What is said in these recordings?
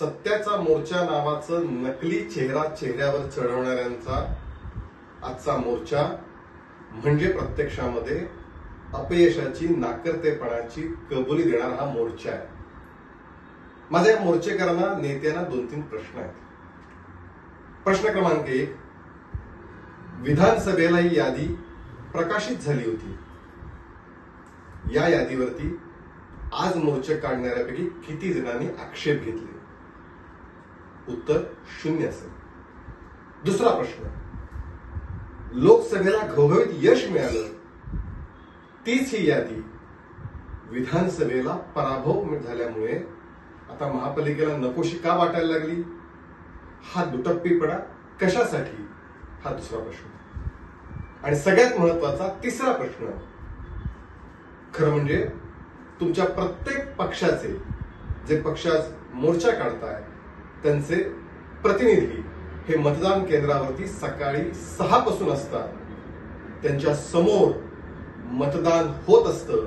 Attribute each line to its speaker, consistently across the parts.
Speaker 1: सत्याचा मोर्चा नावाचं नकली चेहरा चेहऱ्यावर चढवणाऱ्यांचा आजचा मोर्चा म्हणजे प्रत्यक्षामध्ये अपयशाची नाकर्तेपणाची कबुली देणारा हा मोर्चा आहे. माझ्या या मोर्चेकरांना नेत्यांना दोन तीन प्रश्न आहेत. प्रश्न क्रमांक एक विधानसभेला ही यादी प्रकाशित झाली होती. या यादीवरती आज मोर्चे काढणाऱ्यापैकी किती जणांनी आक्षेप घेतले? उत्तर शून्य असेल. दुसरा प्रश्न. लोकसभेला घवघवीत यश मिळालं. तीच ही यादी विधानसभेला पराभव झाल्यामुळे आता महापालिकेला नकोशी का वाटायला लागली? हा दुटप्पीपणा कशासाठी? हा दुसरा प्रश्न. आणि सगळ्यात महत्त्वाचा तिसरा प्रश्न. खरं म्हणजे तुमच्या प्रत्येक पक्षाचे जे पक्षात मोर्चा काढताय त्यांचे प्रतिनिधी हे मतदान केंद्रावरती सकाळी सहा पासून असतात. त्यांच्यासमोर मतदान होत असतं.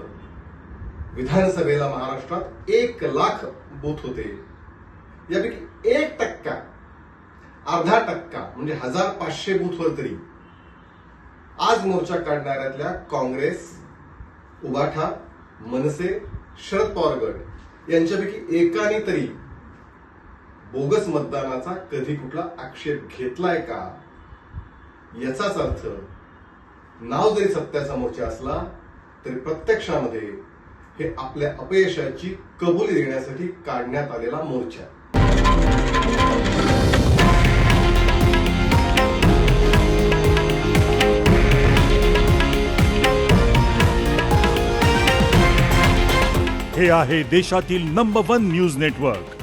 Speaker 1: विधानसभेला महाराष्ट्रात एक लाख बूथ होते. यापैकी एक टक्का अर्धा टक्का म्हणजे हजार पाचशे बूथवर तरी. आज मोर्चा काढणाऱ्यातल्या काँग्रेस उबाठा मनसे शरद पवार गट यांच्यापैकी एकाने तरी बोगस मतदानाचा कधी कुठला आक्षेप घेतलाय का? याचाच अर्थ नाव जरी सत्यासमोरचे असला तरी प्रत्यक्षामध्ये हे आपल्या अपयशाची कबुली देण्यासाठी काढण्यात आलेला मोर्चा
Speaker 2: हे आहे देशातील नंबर वन न्यूज नेटवर्क